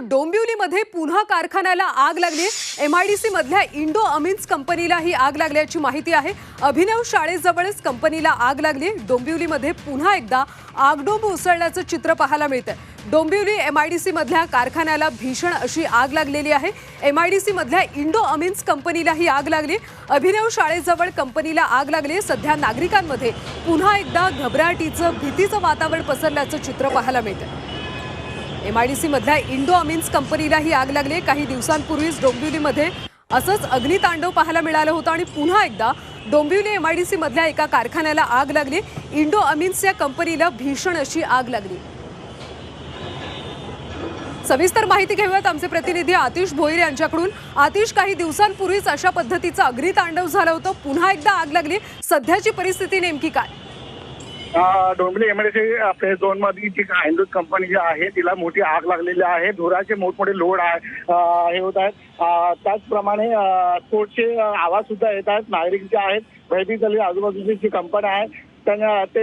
डोंबिवलीमध्ये पुन्हा कारखान्याला आग लागली. एम आय डी सी मधल्या इंडो अमिन्स कंपनीला ही आग लागल्याची माहिती आहे. अभिनव शाळेजवळच कंपनीला आग लागली. डोंबिवलीमध्ये पुन्हा एकदा आगडोंब उसळल्याचं चित्र पाहायला मिळतं Dombivli M I D C मधल्या कारखान्याला भीषण अशी आग लागलेली आहे. एम आय डी सी मधल्या इंडो अमिन्स कंपनीला ही आग लागली. अभिनव शाळेजवळ कंपनीला आग लागली. सध्या नागरिकांमध्ये पुन्हा एकदा घबराटीचं भीतीचं वातावरण पसरल्याचं चित्र पाहायला मिळतं एम आय डी सीमधल्या इंडो अमिन्स कंपनीला ही आग लागली. काही दिवसांपूर्वीच डोंबिवलीमध्ये असंच अग्नितांडव पाहायला मिळालं होतं आणि पुन्हा एकदा डोंबिवली एम आय डी सीमधल्या एका कारखान्याला आग लागली. इंडो अमिन्स या कंपनीला भीषण अशी आग लागली. सविस्तर माहिती घेऊयात आमचे प्रतिनिधी आतिश भोईर यांच्याकडून. आतिश काही दिवसांपूर्वीच अशा पद्धतीचं अग्नितांडव झालं होतं. पुन्हा एकदा आग लागली. सध्याची परिस्थिती नेमकी काय? डोंबिवली एमआयडीसी आपल्या झोनमध्ये जी हिंदू कंपनी जी आहे तिला मोठी आग लागलेली आहे. धुराचे मोठमोठे लोड आहे हे होत आहेत. त्याचप्रमाणे स्फोटचे आवाज सुद्धा येत आहेत. नागरिक जे आहेत भयभीत झाले आजूबाजूची जी कंपनी आहे त्यांना ते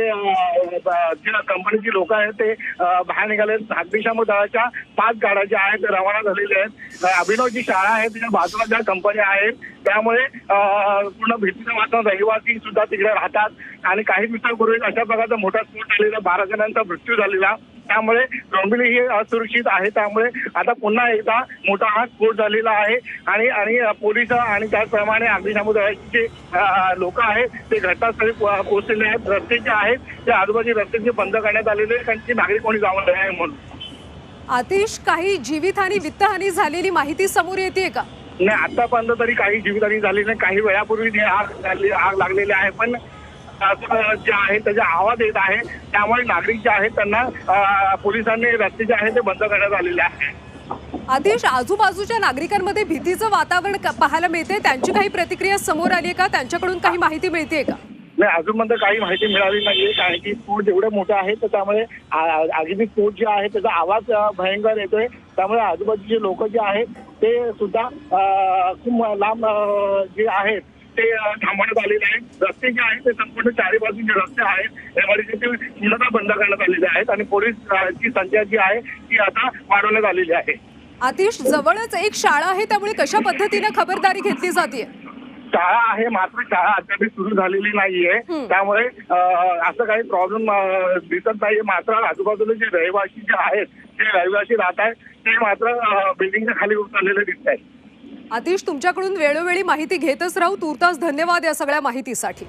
ज्या कंपनीची लोक आहेत ते बाहेर निघाले अग्निशामक दळाच्या पाच गाड्या ज्या आहेत रवाना झालेल्या आहेत. अभिनव जी शाळा आहे तिच्या बाजूला ज्या कंपन्या आहेत त्यामुळे पूर्ण भीतीचं वातावरण रहिवासी सुद्धा तिकडे राहतात. आणि काही दिवसांपूर्वी अशा प्रकारचा मोठा स्फोट झालेला बारा जणांचा मृत्यू झालेला. त्यामुळे डोंबिवली ही असुरक्षित आहे. त्यामुळे आता पुन्हा एकदा मोठा हा स्फोट झालेला आहे. आणि आणि पोलीस आणि त्याचप्रमाणे अग्निशामक दलाचे लोक आहेत. ते घटनास्थळी पोहोचलेले आहेत. रस्ते जे आहेत ते आजूबाजू रस्ते जे बंद करण्यात आलेले आहेत. कारण की नागरिक कोणी जाऊ नये म्हणून. आतिश काही जीवितहानी वित्तहानी झालेली माहिती समोर येते का? नाही आतापर्यंत तरी काही जीवितहानी झाली नाही. काही वेळापूर्वी आग आग लागलेली आहे. पण जे आहे त्याचा आवाज येत आहे. त्यामुळे नागरिक जे आहेत त्यांना पोलिसांनी रस्ते जे आहे ते बंद करण्यात आलेले आहे. आतिश आजूबाजूच्या नागरिकांमध्ये भीतीचं वातावरण पाहायला मिळते. त्यांची काही प्रतिक्रिया समोर आली आहे का? त्यांच्याकडून काही माहिती मिळते का? नाही अजूनपर्यंत काही माहिती मिळाली नाहीये कारण की स्फोट एवढे मोठे आहे तर त्यामुळे आगीची स्फोट जे आहे त्याचा आवाज भयंकर येतोय. त्यामुळे आजूबाजूचे लोक जे आहेत ते सुद्धा खूप लांब जे आहेत ते थांबवण्यात आलेले आहेत. रस्ते जे आहेत ते संपूर्ण चारी बाजूचे रस्ते आहेत. ते पूर्णतः बंद करण्यात आलेले आहेत आणि पोलीस ची संख्या जी आहे ती आता वाढवण्यात आलेली आहे. आतिश जवळच एक शाळा आहे त्यामुळे कशा पद्धतीनं खबरदारी घेतली जाते शाळा आहे मात्र शाळा अद्याप सुरू झालेली नाहीये. त्यामुळे असं काही प्रॉब्लेम दिसत नाहीये. मात्र आजूबाजूला जे रहिवासी जे आहेत जे रहिवासी राहत आहेत ते मात्र बिल्डिंगच्या खाली उतरलेले दिसत आहेत. आतिश तुमच्याकडून वेळोवेळी माहिती घेतच राहू. तुर्तास धन्यवाद या सगळ्या माहितीसाठी.